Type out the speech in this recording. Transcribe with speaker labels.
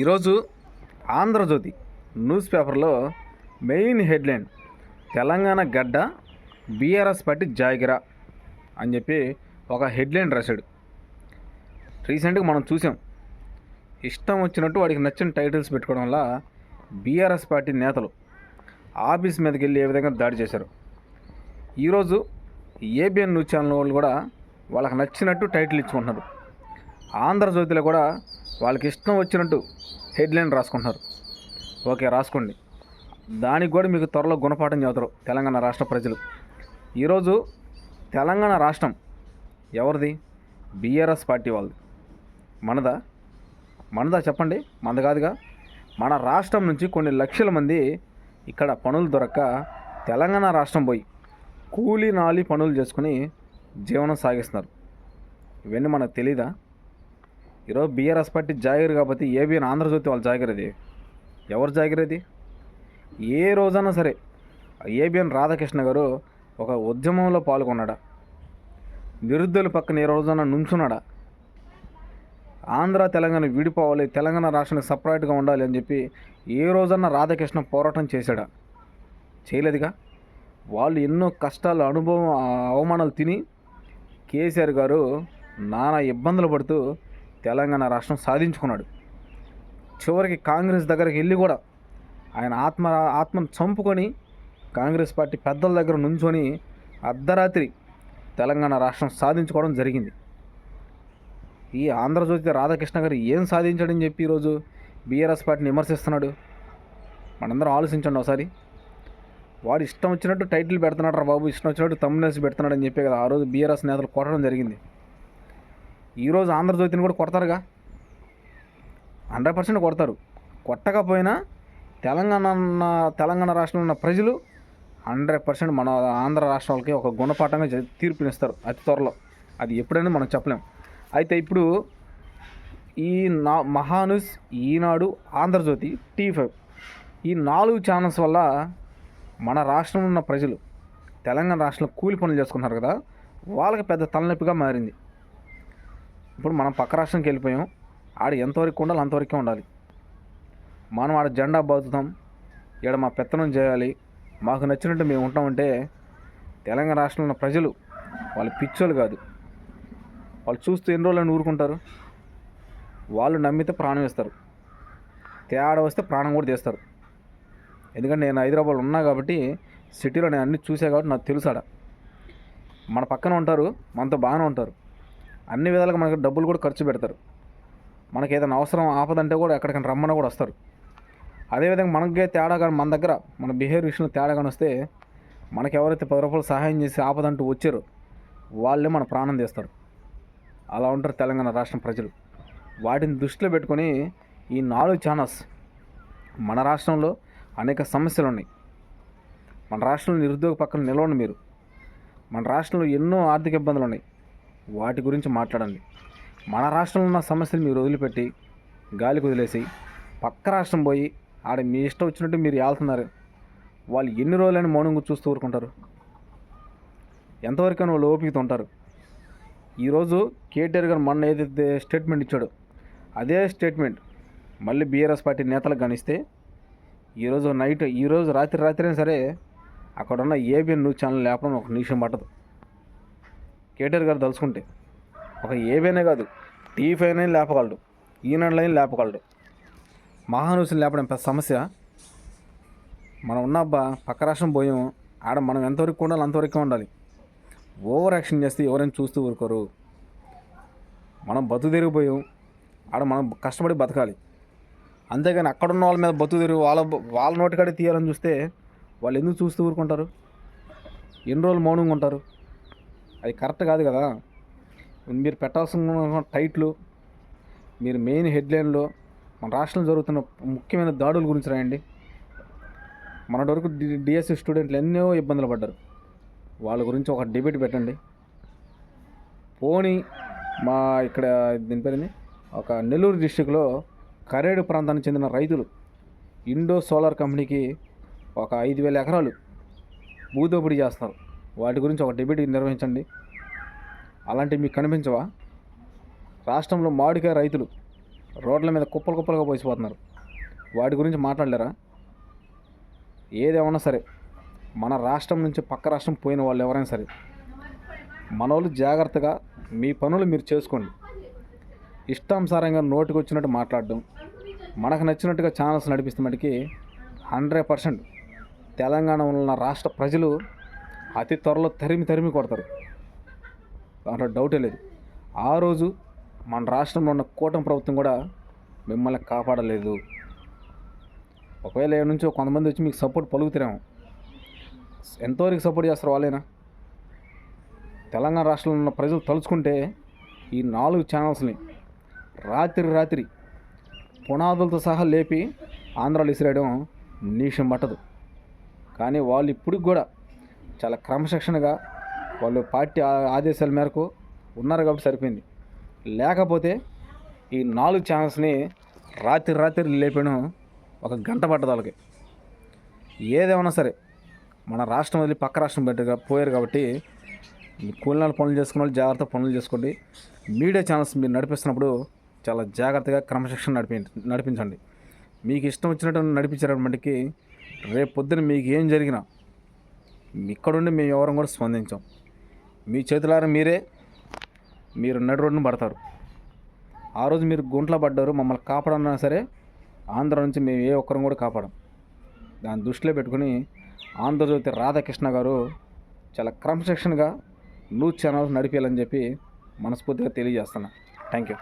Speaker 1: ఈరోజు ఆంధ్రజ్యోతి న్యూస్ పేపర్లో main headline Telangana గడ్డ బీఆర్ఎస్ పార్టీ జాగిరా అని చెప్పి ఒక హెడ్లైన్ రాశాడు. రీసెంట్గా మనం చూసాం ఇష్టం వచ్చినట్టు వాడికి నచ్చిన టైటిల్స్ పెట్టుకోవడం వల్ల బీఆర్ఎస్ పార్టీ నేతలు ఆఫీస్ మీదకి వెళ్ళి ఏ విధంగా దాడి చేశారు. ఈరోజు ఏబిఎన్ న్యూస్ ఛానల్ వాళ్ళు కూడా వాళ్ళకి నచ్చినట్టు టైటిల్ ఇచ్చుకుంటున్నారు. ఆంధ్రజ్యోతిలో కూడా వాళ్ళకి ఇష్టం వచ్చినట్టు హెడ్లైన్ రాసుకుంటున్నారు. ఓకే రాసుకోండి. దానికి కూడా మీకు త్వరలో గుణపాఠం చదువుతారు తెలంగాణ రాష్ట్ర ప్రజలు. ఈరోజు తెలంగాణ రాష్ట్రం ఎవరిది? బీఆర్ఎస్ పార్టీ వాళ్ళది. మనదా? మనదా చెప్పండి? మనది కాదుగా? మన రాష్ట్రం నుంచి కొన్ని లక్షల మంది ఇక్కడ పనులు దొరక్క తెలంగాణ రాష్ట్రం పోయి కూలీ నాలి పనులు చేసుకుని జీవనం సాగిస్తున్నారు. ఇవన్నీ మనకు తెలీదా? ఈరోజు బీఆర్ఎస్ పార్టీ జాగిర్ కాబట్టి ఏబీఎన్ ఆంధ్రజ్యోతి వాళ్ళ జాగిర్ అది ఎవరు జాగిర్ అది ఏ రోజైనా సరే ఏబిఎన్ రాధాకృష్ణ గారు ఒక ఉద్యమంలో పాల్గొన్నాడా. నిరుద్యుల పక్కన ఏ రోజైనా నుంచున్నాడా. ఆంధ్ర తెలంగాణ విడిపోవాలి తెలంగాణ రాష్ట్రానికి సపరేట్గా ఉండాలి అని చెప్పి ఏ రోజన్నా రాధాకృష్ణ పోరాటం చేశాడా. చేయలేదుగా? వాళ్ళు ఎన్నో కష్టాలు అనుభవం అవమానాలు తిని కేసీఆర్ గారు నానా ఇబ్బందులు పడుతూ తెలంగాణ రాష్ట్రం సాధించుకున్నాడు. చివరికి కాంగ్రెస్ దగ్గరికి వెళ్ళి కూడా ఆయన ఆత్మ ఆత్మను చంపుకొని కాంగ్రెస్ పార్టీ పెద్దల దగ్గర నుంచొని అర్ధరాత్రి తెలంగాణ రాష్ట్రం సాధించుకోవడం జరిగింది. ఈ ఆంధ్రజ్యోతి రాధాకృష్ణ గారు ఏం సాధించాడని చెప్పి ఈరోజు బీఆర్ఎస్ పార్టీని విమర్శిస్తున్నాడు? మనందరం ఆలోచించండి ఒకసారి. వాడు ఇష్టం వచ్చినట్టు టైటిల్ పెడుతున్నాడు రా బాబు ఇష్టం వచ్చినట్టు తమ్మునేసి పెడుతున్నాడు అని చెప్పే కదా ఆ రోజు బీఆర్ఎస్ నేతలు కొట్టడం జరిగింది. ఈరోజు ఆంధ్రజ్యోతిని కూడా కొడతారుగా. హండ్రెడ్ పర్సెంట్ కొడతారు. కొట్టకపోయినా తెలంగాణ ఉన్న- తెలంగాణ రాష్ట్రంలో ఉన్న ప్రజలు హండ్రెడ్ పర్సెంట్ మన ఆంధ్ర రాష్ట్రాలకి ఒక గుణపాఠంగా తీర్పునిస్తారు అతి త్వరలో. అది ఎప్పుడైనా మనం చెప్పలేం. అయితే ఇప్పుడు ఈ నా మహానుస్ ఈనాడు ఆంధ్రజ్యోతి టీ ఫైవ్. ఈ నాలుగు ఛానల్స్ వల్ల మన రాష్ట్రంలో ఉన్న ప్రజలు తెలంగాణ రాష్ట్రంలో కూలి పనులు చేసుకున్నారు కదా వాళ్ళకి పెద్ద తలనొప్పిగా మారింది. ఇప్పుడు మనం పక్క రాష్ట్రంకి వెళ్ళిపోయాం. ఆడ ఎంతవరకు ఉండాలి అంతవరకే ఉండాలి. మనం ఆడ జెండా బాదుతాం. ఇక్కడ మా పెత్తనం చేయాలి. మాకు నచ్చినట్టు మేము ఉంటామంటే తెలంగాణ రాష్ట్రంలో ఉన్న ప్రజలు వాళ్ళు పిచ్చోళ్ళు కాదు. వాళ్ళు చూస్తూ ఎన్ని రోజులని ఊరుకుంటారు. వాళ్ళు నమ్మితే ప్రాణం ఇస్తారు తేడా వస్తే ప్రాణం కూడా తీస్తారు. ఎందుకంటే నేను హైదరాబాద్ ఉన్నా కాబట్టి సిటీలో నేను అన్ని చూసా కాబట్టి నాకు తెలుసాడ మన పక్కన ఉంటారు. మనతో బాగానే ఉంటారు. అన్ని విధాలుగా మనకి డబ్బులు కూడా ఖర్చు పెడతారు. మనకి ఏదైనా అవసరం ఆపదంటే కూడా ఎక్కడికైనా రమ్మన్నా కూడా వస్తారు. అదేవిధంగా మనకే తేడా కానీ మన దగ్గర మన బిహేవియర్ విషయంలో తేడా కానీ వస్తే మనకి ఎవరైతే పది రూపాయలు సహాయం చేసి ఆపదంటూ వచ్చారో వాళ్ళే మన ప్రాణం తీస్తారు. అలా ఉంటారు తెలంగాణ రాష్ట్రం ప్రజలు. వాటిని దృష్టిలో పెట్టుకొని ఈ నాలుగు ఛానల్స్ మన రాష్ట్రంలో అనేక సమస్యలు ఉన్నాయి. మన రాష్ట్రంలో నిరుద్యోగ పక్కన నిలవండి మీరు. మన రాష్ట్రంలో ఎన్నో ఆర్థిక ఇబ్బందులు ఉన్నాయి. వాటి గురించి మాట్లాడండి. మన రాష్ట్రంలో ఉన్న సమస్యలు మీరు వదిలిపెట్టి గాలికి వదిలేసి పక్క రాష్ట్రం పోయి ఆడ మీ ఇష్టం వచ్చినట్టు మీరు వెళ్తున్నారు వాళ్ళు ఎన్ని రోజులైనా మౌనంగా చూస్తూ ఊరుకుంటారు. ఎంతవరకైనా వాళ్ళు ఓపికతో ఉంటారు. ఈరోజు కేటీఆర్ గారు మొన్న ఏదైతే స్టేట్మెంట్ ఇచ్చాడో అదే స్టేట్మెంట్ మళ్ళీ బీఆర్ఎస్ పార్టీ నేతలకు గణిస్తే ఈరోజు నైట్ ఈరోజు రాత్రి రాత్రి అయినా సరే అక్కడ ఉన్న ఏబిఎన్ న్యూస్ ఛానల్ లేపడం ఒక నిమిషం పట్టదు. కేటీఆర్ గారు తలుచుకుంటే ఒక ఏవైనా కాదు టీ ఫైవ్ అయినా లేపగలడు ఈనాడు లైన్ లేపగలడు. మహానుషులు లేపడం పెద్ద సమస్య. మనం ఉన్నబ్బా పక్క రాష్ట్రం పోయాం ఆడ మనం ఎంతవరకు ఉండాలి అంతవరకు ఉండాలి. ఓవర్ యాక్షన్ చేస్తే ఎవరైనా చూస్తూ ఊరుకోరు. మనం బతు తిరిగిపోయాం ఆడ మనం కష్టపడి బతకాలి. అంతేగాని అక్కడున్న వాళ్ళ మీద బతు తిరిగి వాళ్ళ వాళ్ళ నోటికాడే తీయాలని చూస్తే వాళ్ళు ఎందుకు చూస్తూ ఊరుకుంటారు? ఎన్ని రోజులు మౌనంగా ఉంటారు? అది కరెక్ట్ కాదు కదా. మీరు పెట్టాల్సిన టైట్లు మీరు మెయిన్ హెడ్లైన్లో మన రాష్ట్రంలో జరుగుతున్న ముఖ్యమైన దాడుల గురించి రాయండి. మన వరకు డి డిఎస్సి స్టూడెంట్లు ఎన్నో ఇబ్బందులు పడ్డారు. వాళ్ళ గురించి ఒక డిబేట్ పెట్టండి. పోనీ మా ఇక్కడ దీని పేరుంది? ఒక నెల్లూరు డిస్టిక్లో కరేడు ప్రాంతానికి చెందిన రైతులు ఇండో సోలార్ కంపెనీకి ఒక ఐదు వేల ఎకరాలు భూదోపిడీ చేస్తున్నారు. వాటి గురించి ఒక డిబేట్ నిర్వహించండి. అలాంటివి మీకు కనిపించవా? రాష్ట్రంలో మామిడికాయ రైతులు రోడ్ల మీద కుప్పలు కుప్పలుగా పోసిపోతున్నారు. వాటి గురించి మాట్లాడలేరా? ఏదేమన్నా సరే మన రాష్ట్రం నుంచి పక్క రాష్ట్రం పోయిన వాళ్ళు ఎవరైనా సరే మనోళ్ళు జాగ్రత్తగా మీ పనులు మీరు చేసుకోండి. ఇష్టానుసారంగా నోటికి వచ్చినట్టు మాట్లాడడం మనకు నచ్చినట్టుగా ఛానల్స్ నడిపిస్తున్నటికి హండ్రెడ్ పర్సెంట్ తెలంగాణ ఉన్న రాష్ట్ర ప్రజలు అతి త్వరలో తరిమి తరిమి కొడతారు. దాంట్లో డౌటే లేదు. ఆ రోజు మన రాష్ట్రంలో ఉన్న కూటమి ప్రభుత్వం కూడా మిమ్మల్ని కాపాడలేదు. ఒకవేళ ఏ నుంచో కొంతమంది వచ్చి మీకు సపోర్ట్ పలుకుతారేమో. ఎంతవరకు సపోర్ట్ చేస్తారు వాళ్ళైనా? తెలంగాణ రాష్ట్రంలో ఉన్న ప్రజలు తలుచుకుంటే ఈ నాలుగు ఛానల్స్ని రాత్రి రాత్రి పునాదులతో సహా లేపి ఆంధ్రాలో విసిరేయడం నీషం పట్టదు. కానీ వాళ్ళు ఇప్పటికి కూడా చాలా క్రమశిక్షణగా వాళ్ళు పార్టీ ఆ- ఆదేశాల మేరకు ఉన్నారు కాబట్టి సరిపోయింది. లేకపోతే ఈ నాలుగు ఛానల్స్ని రాత్రి రాత్రి లేపడం ఒక గంట పట్టదు వాళ్ళకి. ఏదేమన్నా సరే మన రాష్ట్రం వదిలి పక్క రాష్ట్రం పెట్టగా పోయారు కాబట్టి కూలినాలు పనులు చేసుకున్న వాళ్ళు జాగ్రత్త పనులు చేసుకోండి. మీడియా ఛానల్స్ మీరు నడిపిస్తున్నప్పుడు చాలా జాగ్రత్తగా క్రమశిక్షణ నడిపి నడిపించండి. మీకు ఇష్టం వచ్చినట్టు నడిపించేటప్పటికి రేపు పొద్దున మీకు ఏం జరిగినా ఇక్కడుండి మేము ఎవరం కూడా స్పందించాం. మీ చేతులారా మీరే మీరు నడు రోడ్డున పడతారు. ఆ రోజు మీరు గుంట్లో పడ్డారు మమ్మల్ని కాపాడన్నా సరే ఆంధ్ర నుంచి మేము ఏ ఒక్కరం కూడా కాపాడం. దాన్ని దృష్టిలో పెట్టుకుని ఆంధ్రజ్యోతి రాధాకృష్ణ గారు చాలా క్రమశిక్షణగా న్యూస్ ఛానల్స్ నడిపేయాలని చెప్పి మనస్ఫూర్తిగా తెలియజేస్తున్నా. Thank you.